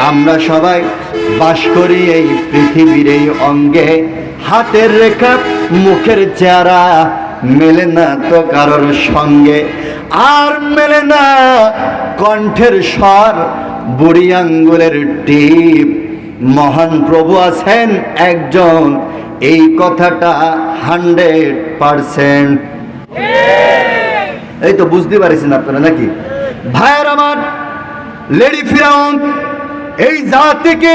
আমরা সবাই বাস করি এই পৃথিবীর এই অঙ্গে। হাতের রেখা, মুখের চেহারা, মেলে না তো কারোর সঙ্গে। আর মেলে না কণ্ঠের স্বর, বুড়ি আঙ্গুলের টিপ। মহান প্রভু আছেন একজন, এই কথাটা হান্ড্রেড পারসেন্ট। এই তো বুঝতে পারছেন আপনারা নাকি? ভাইয়ের আমার লেডি ফিরাউন এই জাতিকে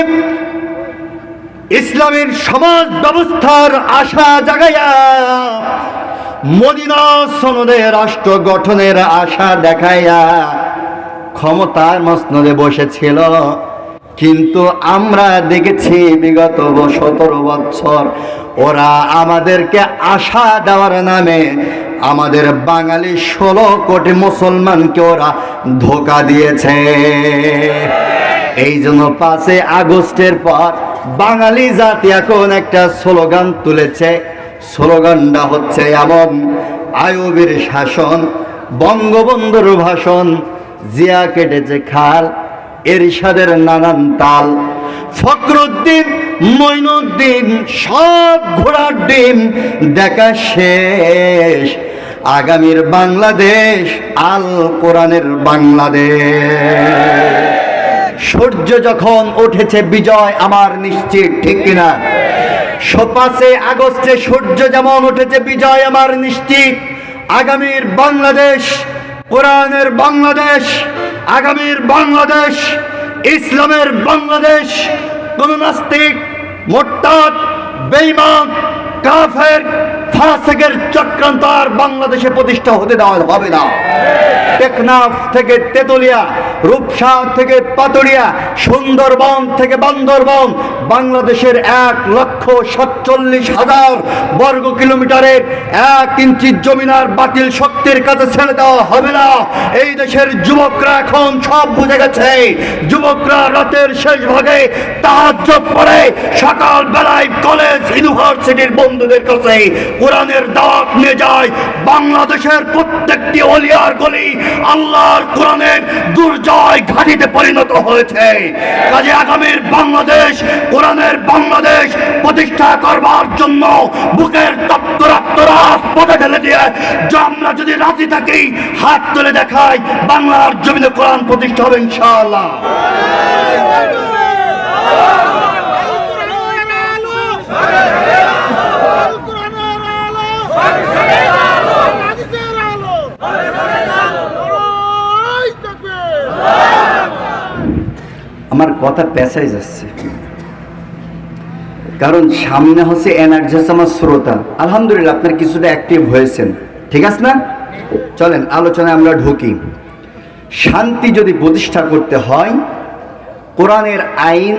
ইসলামের সমাজ ব্যবস্থার আশা জাগাইয়া মদিনা সনদে রাষ্ট্র গঠনের আশা দেখাইয়া ক্ষমতার মসনদে বসেছিল। কিন্তু আমরা দেখেছি বিগত সতেরো বছর ওরা আমাদেরকে আশা দেওয়ার নামে আমাদের বাঙালি ষোলো কোটি মুসলমানকে ওরা ধোকা দিয়েছে। এই জন্য পাঁচে আগস্টের পর বাঙালি জাতি এখন একটা স্লোগান তুলেছে। স্লোগানটা হচ্ছে এমন আয়ুবের শাসন, বঙ্গবন্ধুর ভাষণ, জিয়া কেটেছে খাল, এরশাদের নানান তাল, ফখরুদ্দিন, মইনুদ্দিন, সব ঘোড়ার ডিম, দেখা শেষ। আগামীর বাংলাদেশ, আল কোরআনের বাংলাদেশ। সূর্য যখন উঠেছে বিজয় আমার নিশ্চিত, ঠিক কিনা? পাঁচে আগস্টে সূর্য যেমন উঠেছে বিজয় আমার নিশ্চিত, আগামীর বাংলাদেশ, কোরআনের বাংলাদেশ, আগামীর বাংলাদেশ, ইসলামের বাংলাদেশ, কোন নাস্তিক মোট্টাদ বেইমান কাফের, ফাসেকের চক্রান্ত আর বাংলাদেশে প্রতিষ্ঠা হতে দেওয়া হবে না। টেকনাফ থেকে তেতুলিয়া রূপসা থেকে পাতুরিয়া, সুন্দরবন থেকে বান্দরবন, বাংলাদেশের এক লক্ষ সাতচল্লিশ হাজার বর্গ কিলোমিটারের এক ইঞ্চি জমিনার বাতিল শক্তির কাছে ছেড়ে দেওয়া হবে না। এই দেশের যুবকরা এখন সব বুঝে গেছে, যুবকরা রাতের শেষ ভাগে তাহাজ পড়ে সকাল বেলায় কলেজ, ইউনিভার্সিটির বন্ধুদের কাছে। কোরআনের দাওয়াত নিয়ে যায়, বাংলাদেশের প্রত্যেকটি অলিয়ার গলি আল্লাহর কোরআনের দুর্জয় ঘাটিতে পরিণত হয়েছে। কাজে আগামীর বাংলাদেশ, কোরআনের বাংলাদেশ প্রতিষ্ঠা করবার জন্য বুকের তপ্ত রাজপথে ঢেলে দিয়ে আমরা যদি রাজি থাকি, হাত তুলে দেখাই, বাংলার জমিনে কোরআন প্রতিষ্ঠা হবে ইনশাআল্লাহ। কথা পেঁচাই যাচ্ছে। কারণ সামনে হচ্ছে এনার্জি আমার শ্রোতা আলহামদুলিল্লাহ, আপনার কিছুটা অ্যাক্টিভ হয়েছেন। ঠিক আছে না? চলেন, আলোচনায় আমরা ঢুকি। শান্তি যদি প্রতিষ্ঠা করতে হয়, কোরআনের আইন,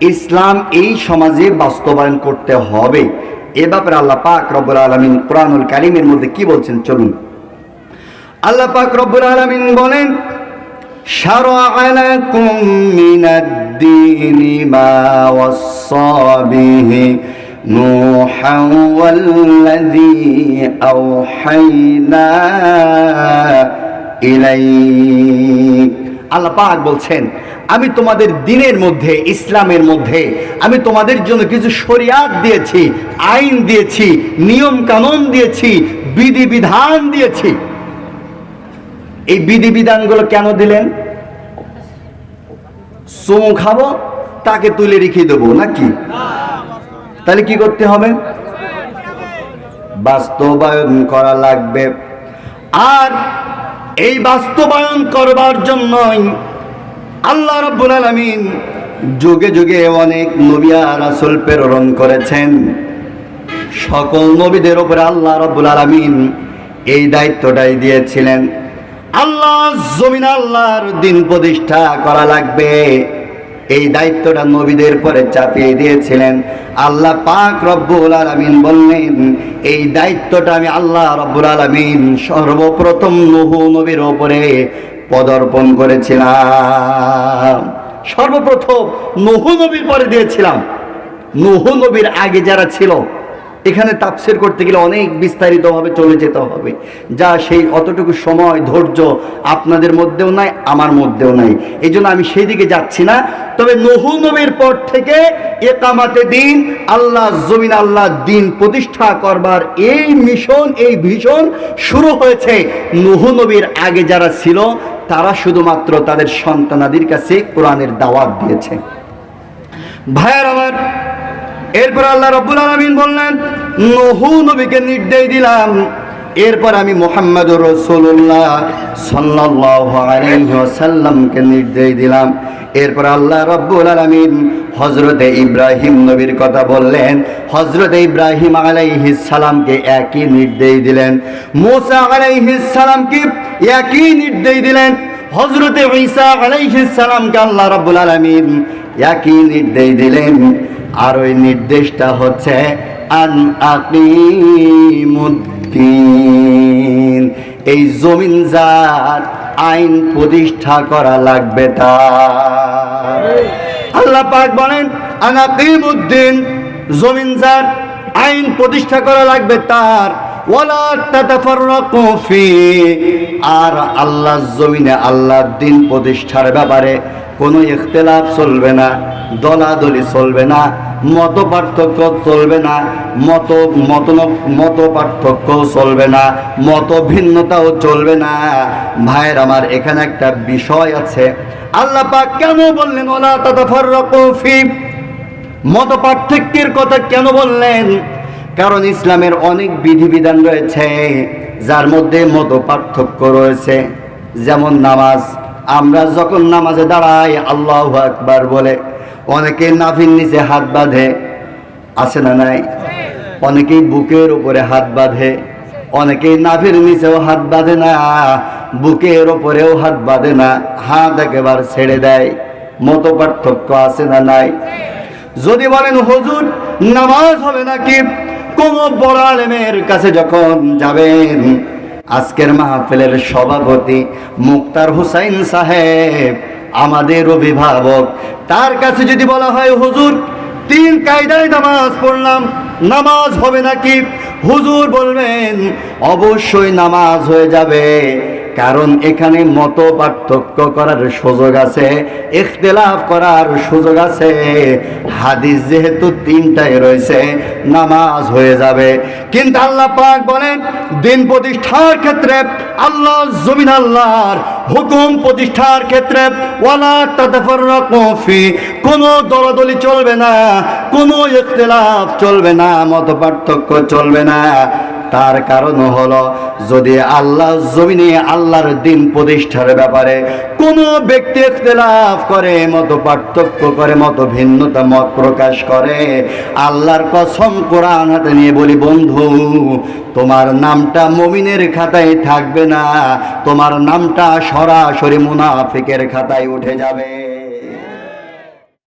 ইসলাম এই সমাজে বাস্তবায়ন করতে হবে। এ ব্যাপারে আল্লাহ পাক রব্বুল আলমিন কোরআনুল কারিমের মধ্যে কি বলছেন? চলুন। আল্লাহ পাক রব্বুল আলমিন বলেন شرع لكم من الدين ما وصى به نوحا والذي أوحينا إليك আল্লাহ পাক বলছেন আমি তোমাদের দিনের মধ্যে ইসলামের মধ্যে আমি তোমাদের জন্য কিছু শরিয়াত দিয়েছি আইন দিয়েছি নিয়ম কানুন দিয়েছি বিধি বিধান দিয়েছি এই বিধি বিধানগুলো কেন দিলেন? চুমু খাব, তাকে তুলে রেখে দেবো, নাকি? তাহলে কি করতে হবে? বাস্তবায়ন করা লাগবে। আর এই বাস্তবায়ন করবার জন্যই আল্লাহ রব্বুল আলমিন যুগে যুগে অনেক নবিয়া রাসুল প্রেরণ করেছেন। সকল নবীদের উপরে আল্লাহ রব্বুল আলমিন এই দায়িত্বটাই দিয়েছিলেন। আল্লাহ, জমিন আল্লাহর দিন প্রতিষ্ঠা করা লাগবে। এই দায়িত্বটা নবীদের পরে চাপিয়ে দিয়েছিলেন। আল্লাহ পাক রব্বুল আলমিন বললেন, এই দায়িত্বটা আমি আল্লাহ রব্বুল আলমিন সর্বপ্রথম নহু নবীর ওপরে পদার্পণ করেছিলাম। সর্বপ্রথম নহু নবীর পরে দিয়েছিলাম। নহু নবীর আগে যারা ছিল এখানে তাপসের করতে গেলে অনেক বিস্তারিতভাবে চলে যেতে হবে। যা সেই অতটুকু সময়, ধৈর্য আপনাদের মধ্যেও নাই, আমার মধ্যেও নাই। এই জন্য আমি সেই দিকে যাচ্ছি না। তবে নহু নবীর পর থেকে একামাতে দিন আল্লাহ জমিন, আল্লাহ দিন প্রতিষ্ঠা করবার এই মিশন, এই ভিশন শুরু হয়েছে। নহু নবীর আগে যারা ছিল, তারা শুধুমাত্র তাদের সন্তানাদির কাছে কোরআনের দাওয়াত দিয়েছে। ভাইয়ার আমার এরপর আল্লাহ রব্বুল আলমিন বললেন, নহু নবীকে নির্দেশ দিলাম। এরপর আমি মোহাম্মদ রসুল্লাহ সাল্লাসাল্লামকে নির্দেশ দিলাম। এরপর আল্লাহ রব্বুল আলমিন হজরতে ইব্রাহিম নবীর কথা বললেন। হজরতে ইব্রাহিম সালামকে একই নির্দেশ দিলেন। মোসা আলাইহিস সালামকে একই নির্দেশ দিলেন। হজরতে ঈসা আলাইহিস সালামকে আল্লাহ রব্বুল আলমিন একই নির্দেশ দিলেন। আর ওই নির্দেশটা হচ্ছে, আন এই জমিন যার আইন প্রতিষ্ঠা করা লাগবে তার। আল্লাহ পাক বলেন, আন আকিমুদ্দিন, জমিন যার আইন প্রতিষ্ঠা করা লাগবে তার। আর আল্লাহ জমিনে আল্লাহর দিন প্রতিষ্ঠার ব্যাপারে কোনো ইখতিলাফ চলবে না, দলাদলি চলবে না মত পার্থক্য চলবে না, মত মত মত পার্থক্য চলবে না মত ভিন্নতাও চলবে না। ভাইয়ের আমার, এখানে একটা বিষয় আছে। আল্লাহ পাক কেন বললেন ওলা তাতাফাররাকু ফি? মত পার্থক্যের কথা কেন বললেন? কারণ ইসলামের অনেক বিধিবিধান রয়েছে, যার মধ্যে মত পার্থক্য রয়েছে। যেমন নামাজ, আমরা যখন নামাজে দাঁড়াই, আল্লাহ আকবার বলে, অনেকে নাভির নিচে হাত বাঁধে, আছে না নাই? অনেকেই বুকের উপরে হাত বাঁধে অনেকেই নাভির নিচেও হাত বাঁধে না, বুকের ওপরেও হাত বাঁধে না, হাত একেবারে ছেড়ে দেয়। মত পার্থক্য আছে না নাই? যদি বলেন, হুজুর, নামাজ হবে নাকি? কোন বড় আলেমের কাছে যখন যাবেন, আজকের মাহফিলের সভাপতি মুক্তার হুসাইন সাহেব, আমাদের অভিভাবক, তার কাছে যদি বলা হয়, হুজুর, তিন কায়দায় নামাজ পড়লাম, নামাজ হবে নাকি? হুজুর বলবেন, অবশ্যই নামাজ হয়ে যাবে। কারণ এখানে মত পার্থক্য করার সুযোগ আছে, ইখতিলাফ করার সুযোগ আছে। হাদিস যেহেতু তিনটায় রয়েছে, নামাজ হয়ে যাবে। কিন্তু আল্লাহ পাক বলেন, দিন প্রতিষ্ঠার ক্ষেত্রে আল্লাহ জমিন আল্লাহর হুকুম প্রতিষ্ঠার ক্ষেত্রে ওয়ালা তাতাফাররাকু ফি, কোনো দলাদলি চলবে না, কোনো ইখতিলাফ চলবে না মত পার্থক্য চলবে না। তার কারণ হলো, যদি আল্লাহ জমিনে আল্লাহর দিন প্রতিষ্ঠার ব্যাপারে কোনো ব্যক্তি ইখতিলাফ করে, মত পার্থক্য করে, মত ভিন্নতা মত প্রকাশ করে, আল্লাহর কসম কোরআন হাতে নিয়ে বলি, বন্ধু, তোমার নামটা মমিনের খাতায় থাকবে না, তোমার নামটা সরাসরি মুনাফিকের খাতায় উঠে যাবে।